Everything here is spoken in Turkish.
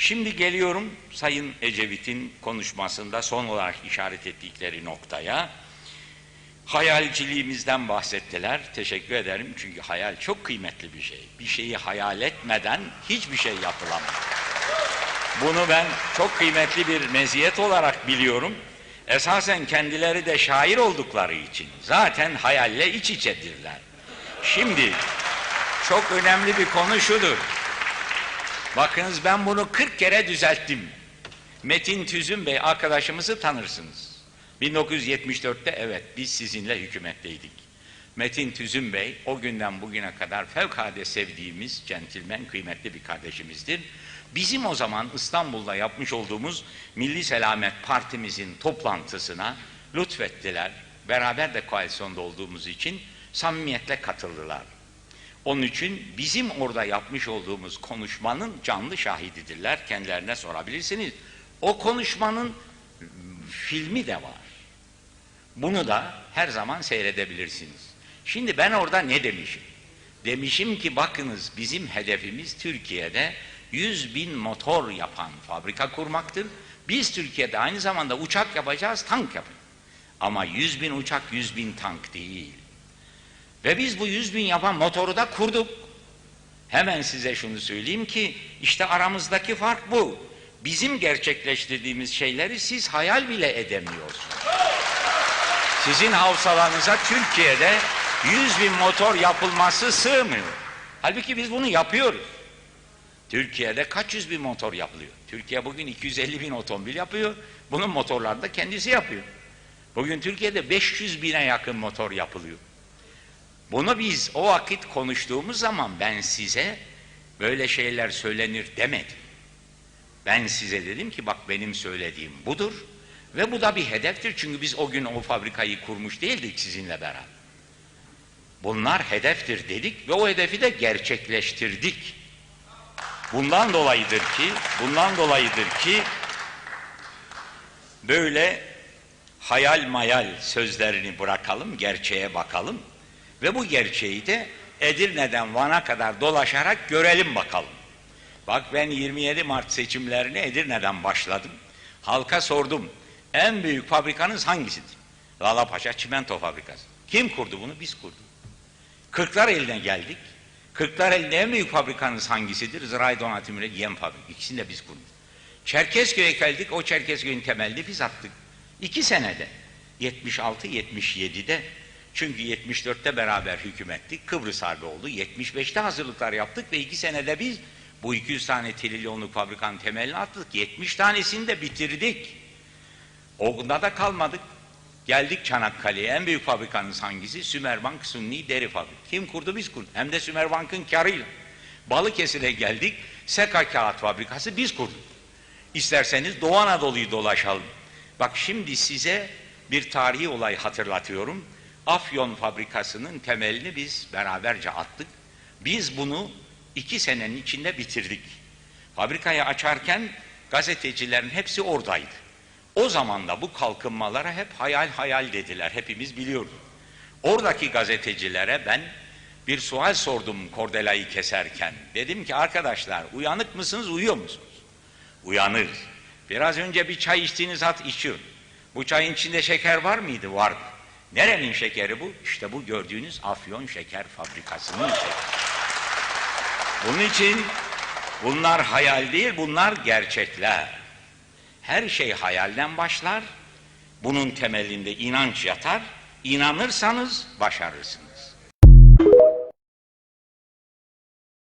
Şimdi geliyorum Sayın Ecevit'in konuşmasında son olarak işaret ettikleri noktaya. Hayalciliğimizden bahsettiler. Teşekkür ederim çünkü hayal çok kıymetli bir şey. Bir şeyi hayal etmeden hiçbir şey yapılamaz. Bunu ben çok kıymetli bir meziyet olarak biliyorum. Esasen kendileri de şair oldukları için zaten hayalle iç içedirler. Şimdi çok önemli bir konu şudur. Bakınız ben bunu 40 kere düzelttim. Metin Tüzün Bey arkadaşımızı tanırsınız. 1974'te evet biz sizinle hükümetteydik. Metin Tüzün Bey o günden bugüne kadar fevkalade sevdiğimiz centilmen kıymetli bir kardeşimizdir. Bizim o zaman İstanbul'da yapmış olduğumuz Milli Selamet Partimizin toplantısına lütfettiler. Beraber de koalisyonda olduğumuz için samimiyetle katıldılar. Onun için bizim orada yapmış olduğumuz konuşmanın canlı şahididirler. Kendilerine sorabilirsiniz. O konuşmanın filmi de var. Bunu da her zaman seyredebilirsiniz. Şimdi ben orada ne demişim? Demişim ki bakınız bizim hedefimiz Türkiye'de 100 bin motor yapan fabrika kurmaktır. Biz Türkiye'de aynı zamanda uçak yapacağız, tank yapacağız. Ama 100 bin uçak, 100 bin tank değil. Ve biz bu 100 bin yapan motoru da kurduk. Hemen size şunu söyleyeyim ki işte aramızdaki fark bu. Bizim gerçekleştirdiğimiz şeyleri siz hayal bile edemiyorsunuz. Sizin havsalarınıza Türkiye'de 100 bin motor yapılması sığmıyor. Halbuki biz bunu yapıyoruz. Türkiye'de kaç yüz bin motor yapılıyor? Türkiye bugün 250 bin otomobil yapıyor. Bunun motorlarını da kendisi yapıyor. Bugün Türkiye'de 500 bine yakın motor yapılıyor. Bunu biz o vakit konuştuğumuz zaman ben size böyle şeyler söylenir demedim. Ben size dedim ki bak benim söylediğim budur ve bu da bir hedeftir çünkü biz o gün o fabrikayı kurmuş değildik sizinle beraber. Bunlar hedeftir dedik ve o hedefi de gerçekleştirdik. Bundan dolayıdır ki, bundan dolayıdır ki böyle hayal mayal sözlerini bırakalım, gerçeğe bakalım ve bu gerçeği de Edirne'den Van'a kadar dolaşarak görelim bakalım. Bak ben 27 Mart seçimlerine Edirne'den başladım. Halka sordum. En büyük fabrikanız hangisidir? Lalapaşa Çimento Fabrikası. Kim kurdu bunu? Biz kurduk. Kırklar eline geldik. Kırklar elinde en büyük fabrikanız hangisidir? Zirai Donatim ile Yem Fabrikası. İkisini de biz kurduk. Çerkezköy'e geldik. O Çerkezköy'ün temelini biz attık. İki senede. 76-77'de çünkü 74'te beraber hükümettik. Kıbrıs Harbi oldu. 75'te hazırlıklar yaptık ve iki senede biz bu 200 tane trilyonluk fabrikanın temelini attık. 70 tanesini de bitirdik. Onda da kalmadık. Geldik Çanakkale'ye. En büyük fabrikanız hangisi? Sümerbank Sunni Deri Fabrikası. Kim kurdu? Biz kurduk. Hem de Sümerbank'ın karıyla. Balıkesir'e geldik. Seka Kağıt Fabrikası biz kurduk. İsterseniz Doğu Anadolu'yu dolaşalım. Bak şimdi size bir tarihi olay hatırlatıyorum. Afyon fabrikasının temelini biz beraberce attık. Biz bunu iki senenin içinde bitirdik. Fabrikayı açarken gazetecilerin hepsi oradaydı. O zaman da bu kalkınmalara hep hayal hayal dediler. Hepimiz biliyoruz. Oradaki gazetecilere ben bir sual sordum kordelayı keserken. Dedim ki arkadaşlar uyanık mısınız, uyuyor musunuz? Uyanır. Biraz önce bir çay içtiğiniz hat içiyor. Bu çayın içinde şeker var mıydı? Vardı. Nerenin şekeri bu? İşte bu gördüğünüz Afyon Şeker Fabrikası'nın şekeri. Bunun için bunlar hayal değil, bunlar gerçekler. Her şey hayalden başlar. Bunun temelinde inanç yatar. İnanırsanız başarırsınız.